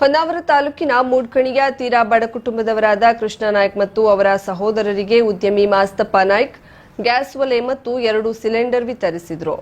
ಹೊನ್ನಾವರ ತಾಲೂಕಿನ ಮೂಡ್ಕಣಿಯ ತೀರಾ ಬಡ ಕುಟುಂಬದವರಾದ ಕೃಷ್ಣ ನಾಯ್ಕ್ ಮತ್ತು ಅವರ ಸಹೋದರರಿಗೆ ಉದ್ಯಮಿ ಮಾಸ್ತಪ್ಪ ನಾಯ್ಕ್ ಗ್ಯಾಸ್ ಒಲೆ ಮತ್ತು ಎರಡು ಸಿಲಿಂಡರ್ ವಿತರಿಸಿದರು.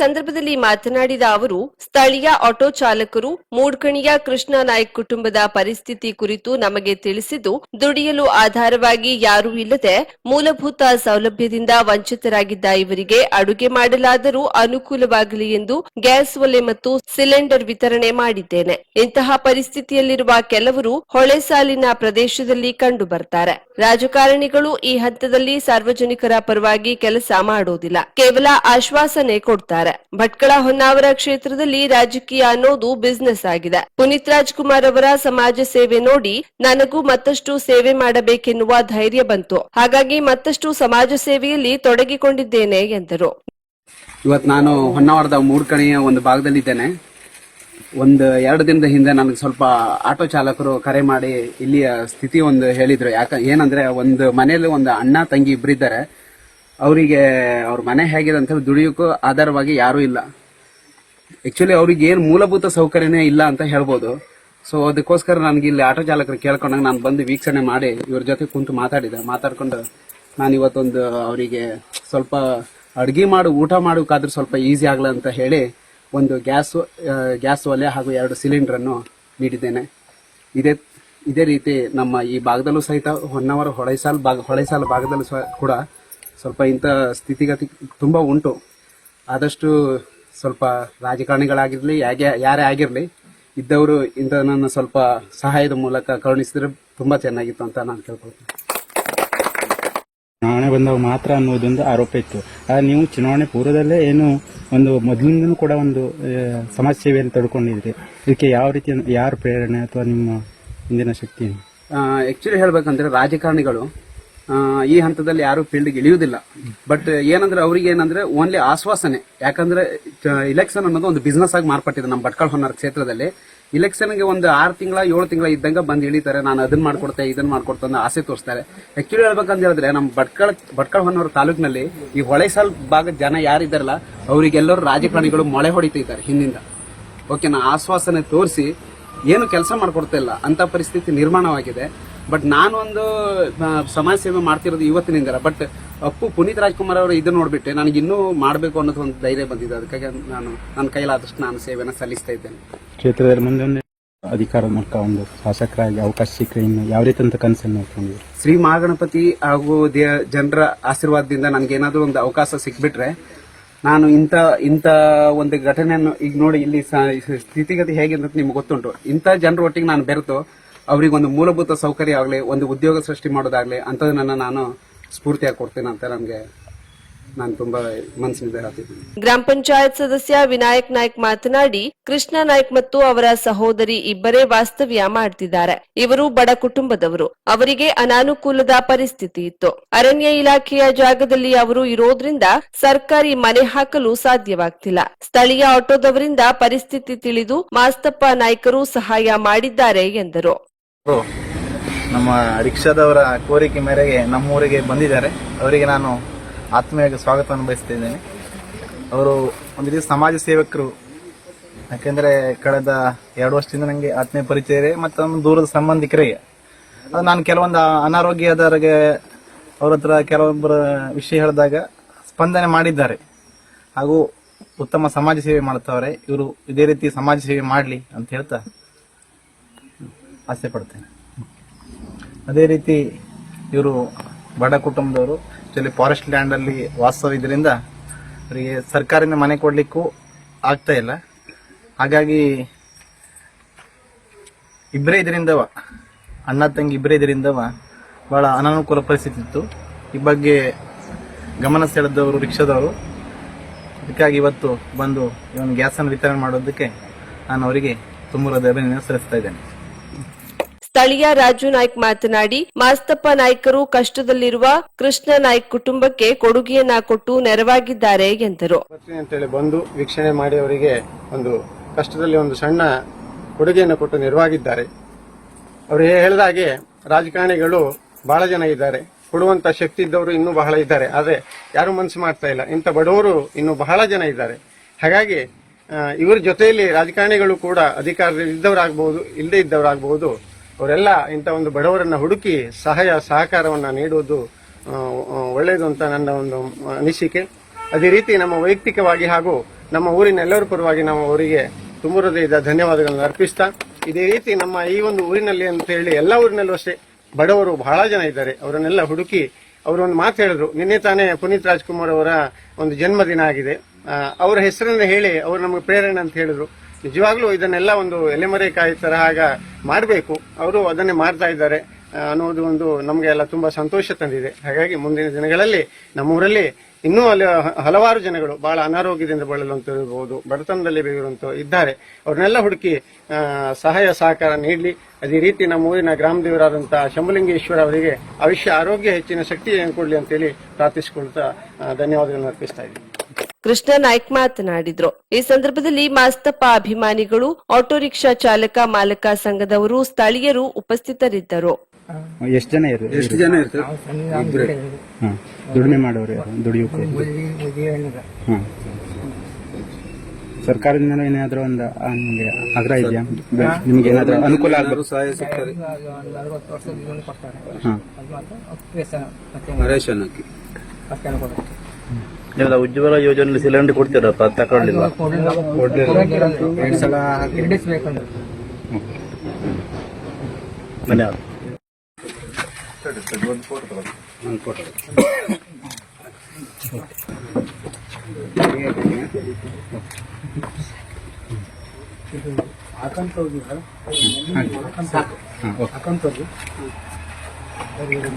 ಸಂದರ್ಭದಲ್ಲಿ ಮಾತನಾಡಿದ ಅವರು, ಸ್ಥಳೀಯ ಆಟೋ ಚಾಲಕರು ಮೂಡ್ಕಣಿಯ ಕೃಷ್ಣ ನಾಯ್ಕ್ ಕುಟುಂಬದ ಪರಿಸ್ಥಿತಿ ಕುರಿತು ನಮಗೆ ತಿಳಿಸಿದ್ದು, ದುಡಿಯಲು ಆಧಾರವಾಗಿ ಯಾರೂ ಇಲ್ಲದೆ ಮೂಲಭೂತ ಸೌಲಭ್ಯದಿಂದ ವಂಚಿತರಾಗಿದ್ದ ಇವರಿಗೆ ಅಡುಗೆ ಮಾಡಲಾದರೂ ಅನುಕೂಲವಾಗಲಿ ಎಂದು ಗ್ಯಾಸ್ ಒಲೆ ಮತ್ತು ಸಿಲಿಂಡರ್ ವಿತರಣೆ ಮಾಡಿದ್ದೇನೆ. ಇಂತಹ ಪರಿಸ್ಥಿತಿಯಲ್ಲಿರುವ ಕೆಲವರು ಹೊಳೆ ಸಾಲಿನ ಪ್ರದೇಶದಲ್ಲಿ ಕಂಡು ಬರ್ತಾರೆ ರಾಜಕಾರಣಿಗಳು ಈ ಹಂತದಲ್ಲಿ ಸಾರ್ವಜನಿಕರ ಪರವಾಗಿ ಕೆಲಸ ಮಾಡೋದಿಲ್ಲ. ಕೇವಲ ಆಶ್ವಾಸನೆ ಕೊಡ್ತಾರೆ. ಭಟ್ಕಳ ಹೊನ್ನಾವರ ಕ್ಷೇತ್ರದಲ್ಲಿ ರಾಜಕೀಯ ಅನ್ನೋದು ಬಿಸ್ನೆಸ್ ಆಗಿದೆ. ಪುನೀತ್ ರಾಜ್ಕುಮಾರ್ ಅವರ ಸಮಾಜ ಸೇವೆ ನೋಡಿ ನನಗೂ ಮತ್ತಷ್ಟು ಸೇವೆ ಮಾಡಬೇಕೆನ್ನುವ ಧೈರ್ಯ ಬಂತು. ಹಾಗಾಗಿ ಮತ್ತಷ್ಟು ಸಮಾಜ ಸೇವೆಯಲ್ಲಿ ತೊಡಗಿಕೊಂಡಿದ್ದೇನೆ, ಎಂದರು. ಇವತ್ತು ನಾನು ಹೊನ್ನಾವರದ ಮೂರ್ಕಣೆಯ ಒಂದು ಭಾಗದಲ್ಲಿದ್ದೇನೆ. ಒಂದು ಎರಡು ದಿನದ ಹಿಂದೆ ನನಗೆ ಸ್ವಲ್ಪ ಆಟೋ ಚಾಲಕರು ಕರೆ ಮಾಡಿ ಇಲ್ಲಿಯ ಸ್ಥಿತಿ ಒಂದು ಹೇಳಿದ್ರು. ಯಾಕ, ಏನಂದ್ರೆ ಒಂದು ಮನೆಯಲ್ಲಿ ಒಂದು ಅಣ್ಣ, ತಂಗಿ ಇಬ್ಬರಿದ್ದಾರೆ ಅವರಿಗೆ ಅವ್ರ ಮನೆ ಹೇಗಿದೆ ಅಂತ ದುಡಿಯೋಕ್ಕೂ ಆಧಾರವಾಗಿ ಯಾರೂ ಇಲ್ಲ. ಆಕ್ಚುಲಿ ಅವ್ರಿಗೆ ಏನು ಮೂಲಭೂತ ಸೌಕರ್ಯನೇ ಇಲ್ಲ ಅಂತ ಹೇಳ್ಬೋದು. ಸೊ ಅದಕ್ಕೋಸ್ಕರ ನನಗೆ ಇಲ್ಲಿ ಆಟೋ ಚಾಲಕರು ಕೇಳ್ಕೊಂಡಾಗ ನಾನು ಬಂದು ವೀಕ್ಷಣೆ ಮಾಡಿ ಇವ್ರ ಜೊತೆ ಕುಂತು ಮಾತಾಡಿದೆ. ಮಾತಾಡ್ಕೊಂಡು ನಾನು ಇವತ್ತೊಂದು ಅವರಿಗೆ ಸ್ವಲ್ಪ ಅಡುಗೆ ಮಾಡು, ಊಟ ಮಾಡೋಕ್ಕಾದ್ರೂ ಸ್ವಲ್ಪ ಈಸಿ ಆಗಲ್ಲ ಅಂತ ಹೇಳಿ ಒಂದು ಗ್ಯಾಸ್ ಗ್ಯಾಸ್ ಒಲೆ ಹಾಗೂ ಎರಡು ಸಿಲಿಂಡ್ರನ್ನು ನೀಡಿದ್ದೇನೆ. ಇದೇ ಇದೇ ರೀತಿ ನಮ್ಮ ಈ ಭಾಗದಲ್ಲೂ ಸಹಿತ ಹೊನ್ನಾವರ ಹೊಳೆಸಾಲ್ ಭಾಗ, ಹೊಳೆಸಾಲ ಭಾಗದಲ್ಲೂ ಸಹ ಕೂಡ ಸ್ವಲ್ಪ ಇಂಥ ಸ್ಥಿತಿಗತಿ ತುಂಬ ಉಂಟು. ಆದಷ್ಟು ಸ್ವಲ್ಪ ರಾಜಕಾರಣಿಗಳಾಗಿರಲಿ ಯಾಗೆ ಯಾರೇ ಆಗಿರಲಿ ಇದ್ದವರು ಇಂಥ ನನ್ನ ಸ್ವಲ್ಪ ಸಹಾಯದ ಮೂಲಕ ಕರುಣಿಸಿದ್ರೆ ತುಂಬ ಚೆನ್ನಾಗಿತ್ತು ಅಂತ ನಾನು ಕೇಳ್ಕೊಳ್ತೀನಿ. ಚುನಾವಣೆ ಬಂದಾಗ ಮಾತ್ರ ಅನ್ನೋದೊಂದು ಆರೋಪ ಇತ್ತು. ಆದರೆ ನೀವು ಚುನಾವಣೆ ಪೂರ್ವದಲ್ಲೇ ಏನು ಒಂದು ಮೊದಲಿಂದನೂ ಕೂಡ ಒಂದು ಸಮಸ್ಯೆ ಸಮಾಜ ಸೇವೆಯನ್ನು ತಡ್ಕೊಂಡಿದ್ರಿ. ಇದಕ್ಕೆ ಯಾವ ರೀತಿ ಯಾರು ಪ್ರೇರಣೆ ಅಥವಾ ನಿಮ್ಮ ಹಿಂದಿನ ಶಕ್ತಿ ಆಕ್ಚುಲಿ ಹೇಳಬೇಕಂದ್ರೆ ರಾಜಕಾರಣಿಗಳು ಈ ಹಂತದಲ್ಲಿ ಯಾರು ಫೀಲ್ಡ್ಗೆ ಇಳಿಯುವುದಿಲ್ಲ. ಬಟ್ ಏನಂದ್ರೆ ಅವ್ರಿಗೆ ಏನಂದ್ರೆ ಓನ್ಲಿ ಆಶ್ವಾಸನೆ. ಯಾಕಂದ್ರೆ ಇಲೆಕ್ಷನ್ ಅನ್ನೋದು ಒಂದು ಬಿಸ್ನೆಸ್ ಆಗಿ ಮಾರ್ಪಟ್ಟಿದೆ ನಮ್ಮ ಭಟ್ಕಳ ಹೊನ್ನಾರ್ ಕ್ಷೇತ್ರದಲ್ಲಿ. ಇಲೆಕ್ಷನ್ಗೆ ಒಂದು ಆರು ತಿಂಗಳ, ಏಳು ತಿಂಗಳ ಇದ್ದಂಗ ಬಂದು ಇಳಿತಾರೆ. ನಾನು ಅದನ್ನ ಮಾಡ್ಕೊಡ್ತೆ ಇದನ್ನ ಮಾಡ್ಕೊಡ್ತೆ ಅನ್ನೋ ಆಸೆ ತೋರಿಸ್ತಾರೆ. ಆಕ್ಚುಲಿ ಹೇಳ್ಬೇಕಂತ ಹೇಳಿದ್ರೆ ನಮ್ಮ ಭಟ್ಕಳ ಭಟ್ಕಳ ಹೊನ್ನೂರು ತಾಲೂಕಿನಲ್ಲಿ ಈ ಹೊಳೆಸಾಲ್ ಭಾಗದ ಜನ ಯಾರಿದ್ದಾರಲ್ಲ ಅವರಿಗೆಲ್ಲರೂ ರಾಜಕಾರಣಿಗಳು ಮೊಳೆ ಹೊಡಿತಿದ್ದಾರೆ ಹಿಂದಿಂದ. ಓಕೆನಾ ಆಶ್ವಾಸನೆ ತೋರಿಸಿ, ಏನು ಕೆಲಸ ಮಾಡ್ಕೊಡ್ತಾ ಇಲ್ಲ. ಅಂತ ಪರಿಸ್ಥಿತಿ ನಿರ್ಮಾಣವಾಗಿದೆ. ಬಟ್ ನಾನೊಂದು ಸಮಾಜ ಸೇವೆ ಮಾಡ್ತಿರೋದು ಇವತ್ತಿನಿಂದ ಬಟ್ ಅಪ್ಪು ಪುನೀತ್ ರಾಜ್ಕುಮಾರ್ ಅವರು ಇದನ್ನ ನೋಡ್ಬಿಟ್ಟು ನನಗೆ ಇನ್ನೂ ಮಾಡಬೇಕು ಅನ್ನೋದು ಒಂದು ಧೈರ್ಯ ಬಂದಿದೆ. ಅದಕ್ಕಾಗಿ ನಾನು ನನ್ನ ಕೈಲಾದಷ್ಟು ನಾನು ಸೇವೆನ ಸಲ್ಲಿಸ್ತಾ ಇದ್ದೇನೆ. ಕ್ಷೇತ್ರದಲ್ಲಿ ಮುಂದೆ ಅಧಿಕಾರ ಮೂಲಕ ಒಂದು ಶಾಸಕರಾಗಿ ಅವಕಾಶ ಸಿಕ್ಕರೆ ಇನ್ನು ಯಾವ ರೀತಿ ಅಂತ ಕನಸನ್ನು ನೋಡ್ಕೊಂಡಿದ್ರು ಶ್ರೀ ಮಹಾಗಣಪತಿ ಹಾಗೂ ಜನರ ಆಶೀರ್ವಾದದಿಂದ ನನಗೆ ಏನಾದರೂ ಒಂದು ಅವಕಾಶ ಸಿಕ್ಬಿಟ್ರೆ ನಾನು ಇಂಥ ಇಂಥ ಒಂದು ಘಟನೆಯನ್ನು ಈಗ ನೋಡಿ ಇಲ್ಲಿ ಸ್ಥಿತಿಗತಿ ಹೇಗೆ ಅಂತ ನಿಮ್ಗೆ ಗೊತ್ತುಂಟು. ಇಂಥ ಜನರ ಒಟ್ಟಿಗೆ ನಾನು ಬೆರೆತು ಅವ್ರಿಗೆ ಒಂದು ಮೂಲಭೂತ ಸೌಕರ್ಯ ಆಗಲಿ ಒಂದು ಉದ್ಯೋಗ ಸೃಷ್ಟಿ ಮಾಡೋದಾಗಲಿ ಅಂಥದನ್ನ ನಾನು ಸ್ಫೂರ್ತಿಯಾಗಿ ಕೊಡ್ತೇನೆ ಅಂತ ನನಗೆ ನಾನು ತುಂಬಾ ಮನಸ್ಸಿನಿಂದ ಹೇಳ್ತಿದ್ದೀನಿ. ಗ್ರಾಮ ಪಂಚಾಯತ್ ಸದಸ್ಯ ವಿನಾಯಕ್ ನಾಯ್ಕ್ ಮಾತನಾಡಿ, ಕೃಷ್ಣ ನಾಯ್ಕ್ ಮತ್ತು ಅವರ ಸಹೋದರಿ ಇಬ್ಬರೇ ವಾಸ್ತವ್ಯ ಮಾಡ್ತಿದ್ದಾರೆ. ಇವರು ಬಡ ಕುಟುಂಬದವರು. ಅವರಿಗೆ ಅನಾನುಕೂಲದ ಪರಿಸ್ಥಿತಿ ಇತ್ತು. ಅರಣ್ಯ ಇಲಾಖೆಯ ಜಾಗದಲ್ಲಿ ಅವರು ಇರೋದ್ರಿಂದ ಸರ್ಕಾರಿ ಮನೆ ಹಾಕಲು ಸಾಧ್ಯವಾಗ್ತಿಲ್ಲ. ಸ್ಥಳೀಯ ಆಟೋದವರಿಂದ ಪರಿಸ್ಥಿತಿ ತಿಳಿದು ಮಾಸ್ತಪ್ಪ ನಾಯ್ಕರು ಸಹಾಯ ಮಾಡಿದ್ದಾರೆ ಎಂದರು. ನಮ್ಮ ರಿಕ್ಷಾದವರ ಕೋರಿಕೆ ಮೇರೆಗೆ ನಮ್ಮೂರಿಗೆ ಬಂದಿದ್ದಾರೆ. ಅವರಿಗೆ ನಾನು ಆತ್ಮೀಯವಾಗಿ ಸ್ವಾಗತವನ್ನು ಬಯಸ್ತಿದ್ದೇನೆ ಅವರು ಒಂದು ರೀತಿ ಸಮಾಜ ಸೇವಕರು. ಯಾಕೆಂದ್ರೆ ಕಳೆದ ಎರಡು ವರ್ಷದಿಂದ ನನಗೆ ಆತ್ಮೀಯ ಪರಿಚಯ ಇದೆ ಮತ್ತು ನಮ್ಮ ದೂರದ ಸಂಬಂಧಿಕರಿಗೆ ಅದು ನಾನು ಕೆಲವೊಂದು ಅನಾರೋಗ್ಯದವರಿಗೆ ಅವ್ರ ಹತ್ರ ಕೆಲವೊಬ್ಬರ ವಿಷಯ ಹೇಳಿದಾಗ ಸ್ಪಂದನೆ ಮಾಡಿದ್ದಾರೆ. ಹಾಗೂ ಉತ್ತಮ ಸಮಾಜ ಸೇವೆ ಮಾಡ್ತಾವ್ರೆ ಇವರು ಇದೇ ರೀತಿ ಸಮಾಜ ಸೇವೆ ಮಾಡಲಿ ಅಂತ ಹೇಳ್ತಾ ಆಸೆ ಪಡ್ತೇನೆ ಅದೇ ರೀತಿ ಇವರು ಬಡ ಕುಟುಂಬದವರು ಆಕ್ಚುಲಿ ಫಾರೆಸ್ಟ್ ಲ್ಯಾಂಡ್ ಅಲ್ಲಿ ವಾಸವಿದ್ರಿಂದ ಅವರಿಗೆ ಸರ್ಕಾರದಿಂದ ಮನೆ ಕೊಡಲಿಕ್ಕೂ ಆಗ್ತಾ ಇಲ್ಲ. ಹಾಗಾಗಿ ಇಬ್ಬರೇ ಇದರಿಂದವ, ಅಣ್ಣ ತಂಗಿ ಇಬ್ಬರೇ ಇದರಿಂದವ ಬಹಳ ಅನಾನುಕೂಲ ಪರಿಸ್ಥಿತಿ ಇತ್ತು. ಈ ಬಗ್ಗೆ ಗಮನ ಸೆಳೆದವರು, ರಿಕ್ಷಾದವರು. ಅದಕ್ಕಾಗಿ ಇವತ್ತು ಬಂದು ಇವನು ಗ್ಯಾಸನ್ನು ವಿತರಣೆ ಮಾಡೋದಕ್ಕೆ ನಾನು ಅವರಿಗೆ ತುಂಬ ಅಭಿನಂದನೆ ಸಲ್ಲಿಸ್ತಾ ಇದ್ದೇನೆ. ಸ್ಥಳೀಯ ರಾಜು ನಾಯ್ಕ ಮಾತನಾಡಿ, ಮಾಸ್ತಪ್ಪ ನಾಯ್ಕರು ಕಷ್ಟದಲ್ಲಿರುವ ಕೃಷ್ಣ ನಾಯ್ಕ ಕುಟುಂಬಕ್ಕೆ ಕೊಡುಗೆಯನ್ನ ಕೊಟ್ಟು ನೆರವಾಗಿದ್ದಾರೆ ಎಂದರು. ಅಂತೇಳಿ ಬಂದು ವೀಕ್ಷಣೆ ಮಾಡಿ ಅವರಿಗೆ ಒಂದು ಕಷ್ಟದಲ್ಲಿ ಒಂದು ಸಣ್ಣ ಕೊಡುಗೆಯನ್ನು ಕೊಟ್ಟು ನೆರವಾಗಿದ್ದಾರೆ. ಅವರು ಹೇಳಿದ ಹಾಗೆ ರಾಜಕಾರಣಿಗಳು ಬಹಳ ಜನ ಇದ್ದಾರೆ. ಕೊಡುವಂತ ಶಕ್ತಿ ಇದ್ದವರು ಇನ್ನೂ ಬಹಳ ಇದ್ದಾರೆ. ಆದ್ರೆ ಯಾರು ಮನಸ್ಸು ಮಾಡ್ತಾ ಇಲ್ಲ. ಇಂಥ ಬಡವರು ಇನ್ನೂ ಬಹಳ ಜನ ಇದ್ದಾರೆ. ಹಾಗಾಗಿ ಇವರ ಜೊತೆಯಲ್ಲಿ ರಾಜಕಾರಣಿಗಳು ಕೂಡ ಅಧಿಕಾರದಲ್ಲಿ ಇದ್ದವರಾಗಬಹುದು ಇಲ್ಲದೆ ಇದ್ದವರಾಗಬಹುದು ಅವರೆಲ್ಲ ಇಂಥ ಒಂದು ಬಡವರನ್ನ ಹುಡುಕಿ ಸಹಾಯ, ಸಹಕಾರವನ್ನ ನೀಡುವುದು ಒಳ್ಳೆಯದು ಅಂತ ನನ್ನ ಒಂದು ಅನಿಸಿಕೆ. ಅದೇ ರೀತಿ ನಮ್ಮ ವೈಯಕ್ತಿಕವಾಗಿ ಹಾಗೂ ನಮ್ಮ ಊರಿನ ಎಲ್ಲರ ಪರವಾಗಿ ನಾವು ಅವರಿಗೆ ತುಂಬ ಹೃದಯದ ಧನ್ಯವಾದಗಳನ್ನು ಅರ್ಪಿಸ್ತಾ, ಇದೇ ರೀತಿ ನಮ್ಮ ಈ ಒಂದು ಊರಿನಲ್ಲಿ ಅಂತ ಹೇಳಿ ಎಲ್ಲ ಊರಿನಲ್ಲೂ ಅಷ್ಟೇ ಬಡವರು ಬಹಳ ಜನ ಇದ್ದಾರೆ. ಅವರನ್ನೆಲ್ಲ ಹುಡುಕಿ ಅವರು ಒಂದು ಮಾತು ಹೇಳಿದ್ರು, ನಿನ್ನೆ ತಾನೇ ಪುನೀತ್ ರಾಜ್ಕುಮಾರ್ ಅವರ ಒಂದು ಜನ್ಮದಿನ ಆಗಿದೆ. ಅವರ ಹೆಸರನ್ನು ಹೇಳಿ ಅವರು ನಮಗೆ ಪ್ರೇರಣೆ ಅಂತ ಹೇಳಿದ್ರು. ನಿಜವಾಗ್ಲೂ ಇದನ್ನೆಲ್ಲ ಒಂದು ಎಲೆಮರೆಕಾಯಿ ತರಹ ಮಾಡಬೇಕು. ಅವರು ಅದನ್ನೇ ಮಾಡ್ತಾ ಇದ್ದಾರೆ. ಅನ್ನೋದು ಒಂದು ನಮಗೆ ಎಲ್ಲ ತುಂಬಾ ಸಂತೋಷ ತಂದಿದೆ. ಹಾಗಾಗಿ ಮುಂದಿನ ದಿನಗಳಲ್ಲಿ ನಮ್ಮೂರಲ್ಲಿ ಇನ್ನೂ ಅಲ್ಲಿ ಹಲವಾರು ಜನಗಳು ಬಹಳ ಅನಾರೋಗ್ಯದಿಂದ ಬಳಲುವಂತಿರಬಹುದು ಬಡತನದಲ್ಲಿ ಬೇಗಿರುವಂತ ಇದ್ದಾರೆ. ಅವ್ರನ್ನೆಲ್ಲ ಹುಡುಕಿ ಸಹಾಯ ಸಹಕಾರ ನೀಡಲಿ. ಅದೇ ರೀತಿ ನಮ್ಮ ಊರಿನ ಗ್ರಾಮ ದೇವರಾದಂತಹ ಶಂಭುಲಿಂಗೇಶ್ವರ ಅವರಿಗೆ ಅವಶ್ಯ ಆರೋಗ್ಯ ಹೆಚ್ಚಿನ ಶಕ್ತಿ ಕೊಡಲಿ ಅಂತೇಳಿ ಪ್ರಾರ್ಥಿಸಿಕೊಳ್ತಾ ಧನ್ಯವಾದಗಳನ್ನು ಅರ್ಪಿಸ್ತಾ ಇದ್ದೀನಿ. ಕೃಷ್ಣ ನಾಯ್ಕ್ ಮಾತನಾಡಿದ್ರು. ಈ ಸಂದರ್ಭದಲ್ಲಿ ಮಾಸ್ತಪ್ಪ ಅಭಿಮಾನಿಗಳು ಆಟೋ ರಿಕ್ಷಾ ಚಾಲಕ ಮಾಲಕ ಸಂಘದವರು ಸ್ಥಳೀಯರು ಉಪಸ್ಥಿತರಿದ್ದರು. ಎಷ್ಟು ಜನ ಇರು ಎಷ್ಟು ಜನ ಇರ್ತಾರೆ? ದುಡಿಮೆ ಮಾಡೋರು ಯಾರು ದುಡಿಯೋಕೆ ಹಾ. ಸರ್ಕಾರದಿಂದ ಏನಾದ್ರೂ ಒಂದು ನಿಮ್ಗೆ ಆಗ್ರಹ ಇದೆಯಾ? ನಿಮ್ಗೆ ಏನಾದ್ರೂ ಅನುಕೂಲ ಆಗ್ಬೇಕು ಸಹಾಯ ಸಿಗ್ತಾರೆ ಹಾ ರೇಷನ್ ಅಕ್ಕಿ ಇಲ್ಲ ಉಜ್ವಲ ಯೋಜನೆ ಸಿಲಿಂಡರ್ ಕೊಡ್ತೀರಪ್ಪ ತಕೊಂಡಿಲ್ಲ ಆಕಂತ ಹೋಗಿ ಕೊಟ್ಟೆ. ಆಕಂತ ಓಕೆ ಮಿಲನ್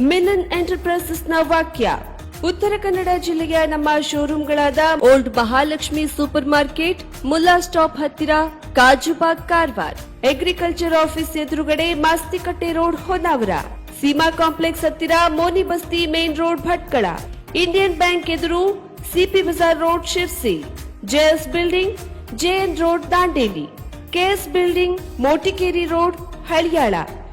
ಮಿಲನ್ ಎಂಟರ್ಪ್ರೈಸಸ್ನ ವಾಕ್ಯ ಉತ್ತರ ಕನ್ನಡ ಜಿಲ್ಲೆಯ ನಮ್ಮ ಶೋರೂಮ್ಗಳಾದ old Mahalakshmi super market, Mulla stop ಹತ್ತಿರ ಕಾಜುಬಾಗ್ ಕಾರವಾರ್. ಅಗ್ರಿಕಲ್ಚರ್ ಆಫೀಸ್ ಎದುರುಗಡೆ ಮಾಸ್ತಿಕಟ್ಟೆ ರೋಡ್ ಹೊನ್ನಾವರ. ಸೀಮಾ ಕಾಂಪ್ಲೆಕ್ಸ್ ಹತ್ತಿರ Moni Basti main road Bhatkal. Indian bank ಎದುರು CP Bazar road Sirsi. JS building, JN road Dandeli. KS building, Motikeri road Haliyal.